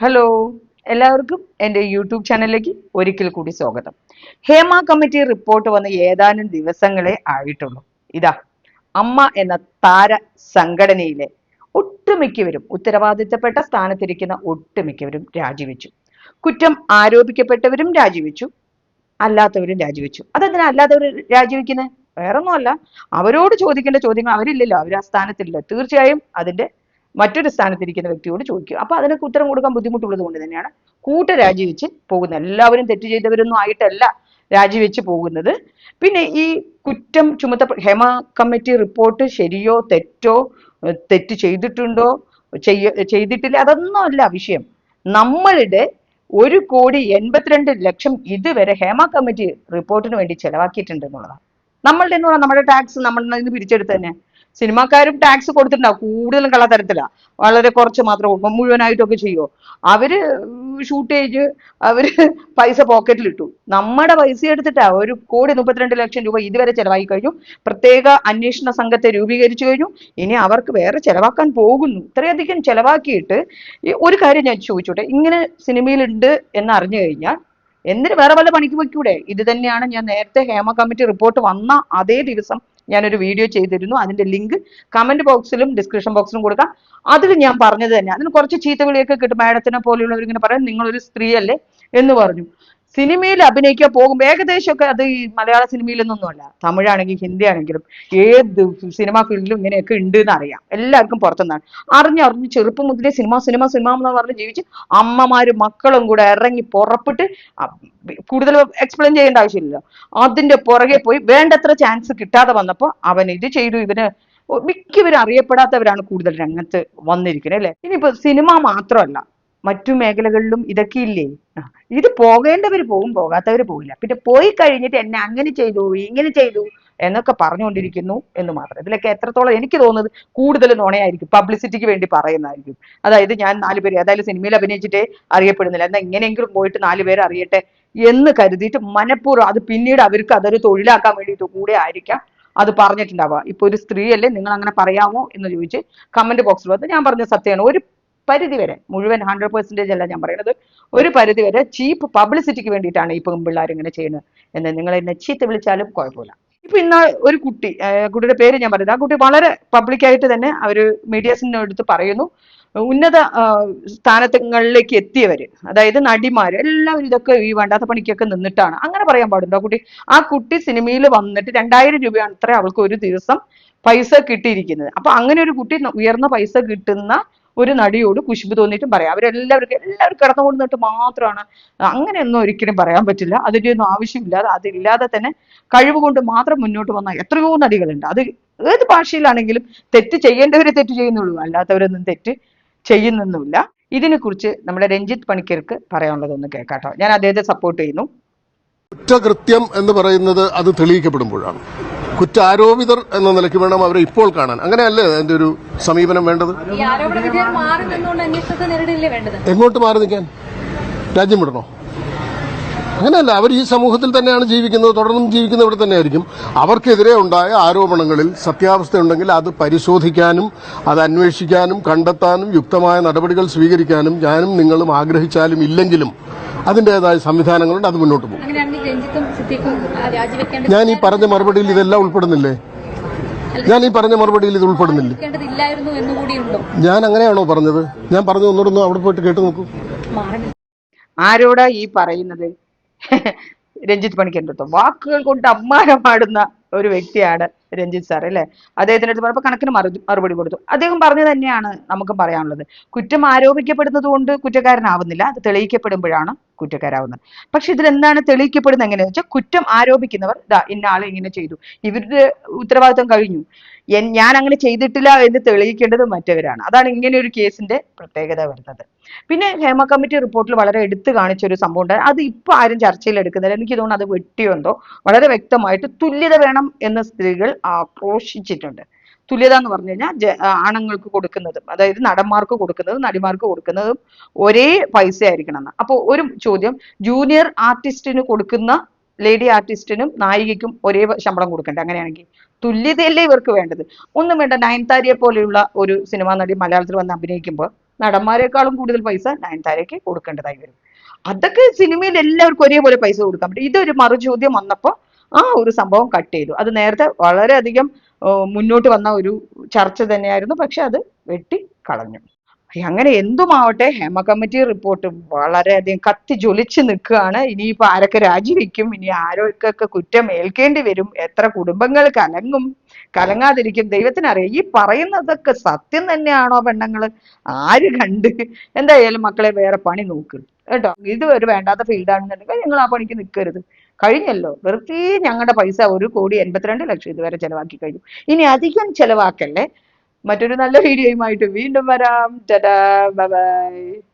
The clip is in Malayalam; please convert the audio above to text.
ഹലോ എല്ലാവർക്കും എന്റെ യൂട്യൂബ് ചാനലിലേക്ക് ഒരിക്കൽ കൂടി സ്വാഗതം. ഹേമ കമ്മിറ്റി റിപ്പോർട്ട് വന്ന് ഏതാനും ദിവസങ്ങളെ ആയിട്ടുള്ളൂ. ഇതാ അമ്മ എന്ന താര സംഘടനയിലെ ഒട്ടുമിക്കവരും ഉത്തരവാദിത്തപ്പെട്ട സ്ഥാനത്തിരിക്കുന്ന ഒട്ടുമിക്കവരും രാജിവെച്ചു. കുറ്റം ആരോപിക്കപ്പെട്ടവരും രാജിവെച്ചു അല്ലാത്തവരും രാജിവെച്ചു. അതെന്തിനാ അല്ലാത്തവർ രാജിവെക്കുന്നത് വേറൊന്നുമല്ല. അവരോട് ചോദിക്കേണ്ട ചോദ്യങ്ങൾ അവരില്ലല്ലോ. അവർ ആ സ്ഥാനത്തില്ല തീർച്ചയായും അതിന്റെ മറ്റൊരു സ്ഥാനത്തിരിക്കുന്ന വ്യക്തിയോട് ചോദിക്കുക. അപ്പൊ അതിനൊക്കെ ഉത്തരം കൊടുക്കാൻ ബുദ്ധിമുട്ടുള്ളത് കൊണ്ട് തന്നെയാണ് കൂട്ട രാജിവെച്ച് പോകുന്നത്. എല്ലാവരും തെറ്റ് ചെയ്തവരൊന്നും ആയിട്ടല്ല രാജിവെച്ച് പോകുന്നത്. പിന്നെ ഈ കുറ്റം ചുമത്ത ഹേമ കമ്മിറ്റി റിപ്പോർട്ട് ശരിയോ തെറ്റോ തെറ്റ് ചെയ്തിട്ടുണ്ടോ ചെയ്യ ചെയ്തിട്ടില്ല അതൊന്നും അല്ല വിഷയം. നമ്മളുടെ ഒരു കോടി എൺപത്തിരണ്ട് ലക്ഷം ഇതുവരെ ഹേമ കമ്മിറ്റി റിപ്പോർട്ടിന് വേണ്ടി ചെലവാക്കിയിട്ടുണ്ട് എന്നുള്ളതാണ്. നമ്മളുടെ എന്ന് പറഞ്ഞാൽ നമ്മുടെ ടാക്സ് നമ്മളിൽ നിന്ന് പിരിച്ചെടുത്ത് തന്നെ. സിനിമാക്കാരും ടാക്സ് കൊടുത്തിട്ടുണ്ടാവും കൂടുതലും കള്ളത്തരത്തിലാ. വളരെ കുറച്ച് മാത്രം കൊടുക്കും മുഴുവനായിട്ടൊക്കെ ചെയ്യുമോ അവർ ഷൂട്ട് ചെയ്ത് അവർ പൈസ പോക്കറ്റിലിട്ടു നമ്മുടെ പൈസ എടുത്തിട്ടാ ഒരു കോടി മുപ്പത്തിരണ്ട് ലക്ഷം രൂപ ഇതുവരെ ചെലവാക്കി കഴിഞ്ഞു. പ്രത്യേക അന്വേഷണ സംഘത്തെ രൂപീകരിച്ചു കഴിഞ്ഞു. ഇനി അവർക്ക് വേറെ ചെലവാക്കാൻ പോകുന്നു. ഇത്രയധികം ചെലവാക്കിയിട്ട് ഒരു കാര്യം ഞാൻ ചോദിച്ചോട്ടെ. ഇങ്ങനെ സിനിമയിലുണ്ട് എന്ന് അറിഞ്ഞു കഴിഞ്ഞാൽ എന്തിന് വേറെ വല്ല പണിക്ക് വയ്ക്കൂടെ ഇത് തന്നെയാണ് ഞാൻ നേരത്തെ ഹേമ കമ്മിറ്റി റിപ്പോർട്ട് വന്ന അതേ ദിവസം ഞാനൊരു വീഡിയോ ചെയ്തിരുന്നു. അതിന്റെ ലിങ്ക് കമന്റ് ബോക്സിലും ഡിസ്ക്രിപ്ഷൻ ബോക്സിലും കൊടുക്കാം. അതിൽ ഞാൻ പറഞ്ഞത് തന്നെ. അതിന് കുറച്ച് ചീത്തവിളിയൊക്കെ കിട്ടും. മാഡത്തിനെ പോലെയുള്ളവർ ഇങ്ങനെ പറയാം നിങ്ങളൊരു സ്ത്രീയല്ലേ? എന്ന് പറഞ്ഞു. സിനിമയിൽ അഭിനയിക്കാൻ പോകുമ്പോൾ ഏകദേശമൊക്കെ അത് ഈ മലയാള സിനിമയിലൊന്നുമല്ല തമിഴാണെങ്കിൽ ഹിന്ദി ആണെങ്കിലും ഏത് സിനിമ ഫീൽഡിലും ഇങ്ങനെയൊക്കെ ഉണ്ട് എന്ന് അറിയാം എല്ലാവർക്കും പുറത്തുനിന്നാണ്. അറിഞ്ഞറിഞ്ഞ് ചെറുപ്പം മുതലേ സിനിമ സിനിമ സിനിമ എന്ന് പറഞ്ഞ് ജീവിച്ച് അമ്മമാരും മക്കളും കൂടെ ഇറങ്ങി പുറപ്പെട്ട് കൂടുതൽ എക്സ്പ്ലെയിൻ ചെയ്യേണ്ട ആവശ്യമില്ലല്ലോ. അതിന്റെ പുറകെ പോയി വേണ്ടത്ര ചാൻസ് കിട്ടാതെ വന്നപ്പോൾ അവൻ ഇത് ചെയ്തു. ഇവന് മിക്കവരും അറിയപ്പെടാത്തവരാണ് കൂടുതൽ രംഗത്ത് വന്നിരിക്കുന്നത് അല്ലെ? ഇനിയിപ്പോ സിനിമ മാത്രമല്ല. മറ്റു മേഖലകളിലും ഇതൊക്കെ ഇല്ലേ? ഇത് പോകേണ്ടവർ പോകും പോകാത്തവർ പോകില്ല പിന്നെ പോയി കഴിഞ്ഞിട്ട് എന്നെ അങ്ങനെ ചെയ്തു ഇങ്ങനെ ചെയ്തു എന്നൊക്കെ പറഞ്ഞുകൊണ്ടിരിക്കുന്നു എന്ന് മാത്രം. ഇതിലൊക്കെ എത്രത്തോളം എനിക്ക് തോന്നുന്നത് കൂടുതൽ നുണയായിരിക്കും. പബ്ലിസിറ്റിക്ക് വേണ്ടി പറയുന്നതായിരിക്കും. അതായത് ഞാൻ നാല് പേര് ഏതായാലും സിനിമയിൽ അഭിനയിച്ചിട്ടേ അറിയപ്പെടുന്നില്ല. എന്നാൽ എങ്ങനെയെങ്കിലും പോയിട്ട് നാല് പേര് അറിയട്ടെ എന്ന് കരുതിയിട്ട് മനഃപൂർവം അത് പിന്നീട് അവർക്ക് അതൊരു തൊഴിലാക്കാൻ വേണ്ടിയിട്ട് കൂടെ ആയിരിക്കാം. അത് പറഞ്ഞിട്ടുണ്ടാവുക. ഇപ്പൊ ഒരു സ്ത്രീയല്ലേ നിങ്ങൾ അങ്ങനെ പറയാമോ എന്ന് ചോദിച്ച് കമന്റ് ബോക്സിൽ വന്ന് ഞാൻ പറഞ്ഞ സത്യമാണ്. ഒരു പരിധി വരെ മുഴുവൻ ഹൺഡ്രഡ് പെർസെന്റേജ് അല്ല ഞാൻ പറയുന്നത് ഒരു പരിധി വരെ ചീപ്പ് പബ്ലിസിറ്റിക്ക് വേണ്ടിയിട്ടാണ് ഈ പെൺപിള്ളേർ ഇങ്ങനെ ചെയ്യുന്നത്. എന്ന് നിങ്ങൾ എന്നെ ചീത്ത വിളിച്ചാലും കുഴപ്പമില്ല. ഇപ്പൊ ഇന്ന് ഒരു കുട്ടി കുട്ടിയുടെ പേര് ഞാൻ പറയുന്നത്. ആ കുട്ടി വളരെ പബ്ലിക്കായിട്ട് തന്നെ അവർ മീഡിയസിനടുത്ത് പറയുന്നു. ഉന്നത സ്ഥാനങ്ങളിലേക്ക് എത്തിയവര് അതായത് നടിമാർ എല്ലാവരും ഇതൊക്കെ ഈ വേണ്ടാത്ത പണിക്കൊക്കെ നിന്നിട്ടാണ്. അങ്ങനെ പറയാൻ പാടുണ്ടോ കുട്ടി? ആ കുട്ടി സിനിമയിൽ വന്നിട്ട് രണ്ടായിരം രൂപയാണ് അത്ര അവൾക്ക് ഒരു ദിവസം പൈസ കിട്ടിയിരിക്കുന്നത്. അപ്പൊ അങ്ങനെ ഒരു കുട്ടി ഉയർന്ന പൈസ കിട്ടുന്ന ഒരു നടിയോട് കുശുമ്പ് തോന്നിയിട്ടും പറയാം. അവരെല്ലാവർക്കും എല്ലാവർക്കും കിടന്നു കൊണ്ടിട്ട് മാത്രമാണ്. അങ്ങനെയൊന്നും ഒരിക്കലും പറയാൻ പറ്റില്ല. അതിന്റെ ഒന്നും ആവശ്യമില്ലാതെ അതില്ലാതെ തന്നെ കഴിവ് കൊണ്ട് മാത്രം മുന്നോട്ട് വന്ന എത്രയോ നടികളുണ്ട്. അത് ഏത് ഭാഷയിലാണെങ്കിലും തെറ്റ് ചെയ്യേണ്ടവരെ തെറ്റ് ചെയ്യുന്നുള്ളൂ. അല്ലാത്തവരൊന്നും തെറ്റ് ചെയ്യുന്നൊന്നുമില്ല. ഇതിനെക്കുറിച്ച് നമ്മുടെ രഞ്ജിത്ത് പണിക്കർക്ക് പറയാനുള്ളതൊന്ന് കേൾക്കാട്ടോ. ഞാൻ അദ്ദേഹത്തെ സപ്പോർട്ട് ചെയ്യുന്നു. കുറ്റകൃത്യം എന്ന് പറയുന്നത് അത് തെളിയിക്കപ്പെടുമ്പോഴാണ്. കുറ്റാരോപിതർ എന്ന നിലയ്ക്ക് വേണം അവരെ ഇപ്പോൾ കാണാൻ. അങ്ങനെയല്ലേ അതിന്റെ ഒരു സമീപനം വേണ്ടത്? എങ്ങോട്ട് മാറി നിൽക്കാൻ? രാജ്യം വിടണോ? അങ്ങനെയല്ല അവർ ഈ സമൂഹത്തിൽ തന്നെയാണ് ജീവിക്കുന്നത് തുടർന്നും ജീവിക്കുന്നത് ഇവിടെ തന്നെയായിരിക്കും. അവർക്കെതിരെ ഉണ്ടായ ആരോപണങ്ങളിൽ സത്യാവസ്ഥ ഉണ്ടെങ്കിൽ അത് പരിശോധിക്കാനും അത് അന്വേഷിക്കാനും കണ്ടെത്താനും യുക്തമായ നടപടികൾ സ്വീകരിക്കാനും ഞാനും നിങ്ങളും ആഗ്രഹിച്ചാലും ഇല്ലെങ്കിലും അതിന്റെതായ സംവിധാനങ്ങളുണ്ട് അത് മുന്നോട്ട് പോകും. ഞാൻ ഈ പറഞ്ഞ മറുപടിയിൽ ഇതെല്ലാം ഉൾപ്പെടുന്നില്ലേ? ഞാൻ ഈ പറഞ്ഞ മറുപടിയിൽ ഇത് ഉൾപ്പെടുന്നില്ലേ? ഞാൻ അങ്ങനെയാണോ പറഞ്ഞത്? ഞാൻ പറഞ്ഞു ഒന്നുകൂടെ അവിടെ പോയിട്ട് കേട്ടു നോക്കൂ. ആരോടാ ഈ പറയുന്നത്? രഞ്ജിത്ത് പണിക്കന്റെ അടുത്ത്. വാക്കുകൾ കൊണ്ട് അമ്മാനമാടുന്ന ഒരു വ്യക്തിയാണ് രഞ്ജിത്ത് സാർ അല്ലേ? അദ്ദേഹത്തിന്റെ അടുത്ത് പറഞ്ഞപ്പോൾ കണക്കിന് മറു മറുപടി കൊടുത്തു. അദ്ദേഹം പറഞ്ഞു തന്നെയാണ് നമുക്ക് പറയാനുള്ളത്. കുറ്റം ആരോപിക്കപ്പെടുന്നത് കൊണ്ട് കുറ്റക്കാരനാവുന്നില്ല അത് തെളിയിക്കപ്പെടുമ്പോഴാണ് കുറ്റക്കാരാവുന്നത്. പക്ഷെ ഇതിൽ എന്താണ് തെളിയിക്കപ്പെടുന്നത് എങ്ങനെയാണെന്ന് വെച്ചാൽ കുറ്റം ആരോപിക്കുന്നവർ ഇന്ന ആൾ ഇങ്ങനെ ചെയ്തു. ഇവരുടെ ഉത്തരവാദിത്വം കഴിഞ്ഞു. ഞാൻ അങ്ങനെ ചെയ്തിട്ടില്ല എന്ന് തെളിയിക്കേണ്ടത് മറ്റവരാണ്. അതാണ് ഇങ്ങനെ ഒരു കേസിന്റെ പ്രത്യേകത വരുന്നത്. പിന്നെ ഹേമ കമ്മിറ്റി റിപ്പോർട്ടിൽ വളരെ എടുത്തു കാണിച്ച ഒരു സംഭവം ഉണ്ട്. അത് ഇപ്പൊ ആരും ചർച്ചയിൽ എടുക്കുന്നില്ല. എനിക്ക് തോന്നുന്നു അത് വെട്ടിയുണ്ടോ വളരെ വ്യക്തമായിട്ട് തുല്യത വേണം എന്ന് സ്ത്രീകൾ ആക്രോശിച്ചിട്ടുണ്ട്. തുല്യത എന്ന് പറഞ്ഞു കഴിഞ്ഞാൽ ആണുങ്ങൾക്ക് കൊടുക്കുന്നതും അതായത് നടന്മാർക്ക് കൊടുക്കുന്നതും നടിമാർക്ക് കൊടുക്കുന്നതും ഒരേ പൈസ ആയിരിക്കണം എന്ന് അപ്പോൾ ഒരു ചോദ്യം ജൂനിയർ ആർട്ടിസ്റ്റിന് കൊടുക്കുന്ന ലേഡി ആർട്ടിസ്റ്റിനും നായികയ്ക്കും ഒരേ ശമ്പളം കൊടുക്കണ്ടേ അങ്ങനെയാണെങ്കിൽ? തുല്യതയല്ലേ ഇവർക്ക് വേണ്ടത്? ഒന്നും വേണ്ട. നയൻതാരിയെ പോലെയുള്ള ഒരു സിനിമാ നടി മലയാളത്തിൽ വന്ന് അഭിനയിക്കുമ്പോൾ നടന്മാരെക്കാളും കൂടുതൽ പൈസ നയൻതാരയ്ക്ക് കൊടുക്കേണ്ടതായി വരും. അതൊക്കെ സിനിമയിൽ എല്ലാവർക്കും ഒരേപോലെ പൈസ കൊടുക്കാൻ പറ്റും. ഇതൊരു മറുചോദ്യം വന്നപ്പോൾ ആ ഒരു സംഭവം കട്ട് ചെയ്തു. അത് നേരത്തെ വളരെയധികം മുന്നോട്ട് വന്ന ഒരു ചർച്ച തന്നെയായിരുന്നു. പക്ഷെ അത് വെട്ടി കളഞ്ഞു അങ്ങനെ എന്തുമാവട്ടെ? ഹേമ കമ്മിറ്റി റിപ്പോർട്ട് വളരെയധികം കത്തി ജ്വലിച്ച് നിൽക്കുകയാണ്. ഇനിയിപ്പോൾ ആരൊക്കെ രാജിവെക്കും? ഇനി ആരൊക്കെ കുറ്റം ഏൽക്കേണ്ടി വരും? എത്ര കുടുംബങ്ങൾ കലങ്ങും കലങ്ങാതിരിക്കും? ദൈവത്തിനറിയാം ഈ പറയുന്നതൊക്കെ സത്യം തന്നെയാണോ പെണ്ണുങ്ങൾ ആര് കണ്ട്? എന്തായാലും മക്കളെ വേറെ പണി നോക്ക്. കേട്ടോ? ഇത് ഒരു വേണ്ടാത്ത ഫീൽഡാണെന്നുണ്ടെങ്കിൽ നിങ്ങൾ ആ പണിക്ക് നിൽക്കരുത്. കഴിഞ്ഞല്ലോ? വെറുതെ ഞങ്ങളുടെ പൈസ ഒരു കോടി എൺപത്തിരണ്ട് ലക്ഷം ഇതുവരെ ചെലവാക്കി കഴിഞ്ഞു. ഇനി അധികം ചെലവാക്കല്ലേ? മറ്റൊരു നല്ല വീഡിയോയുമായിട്ട് വീണ്ടും വരാം. ബൈ.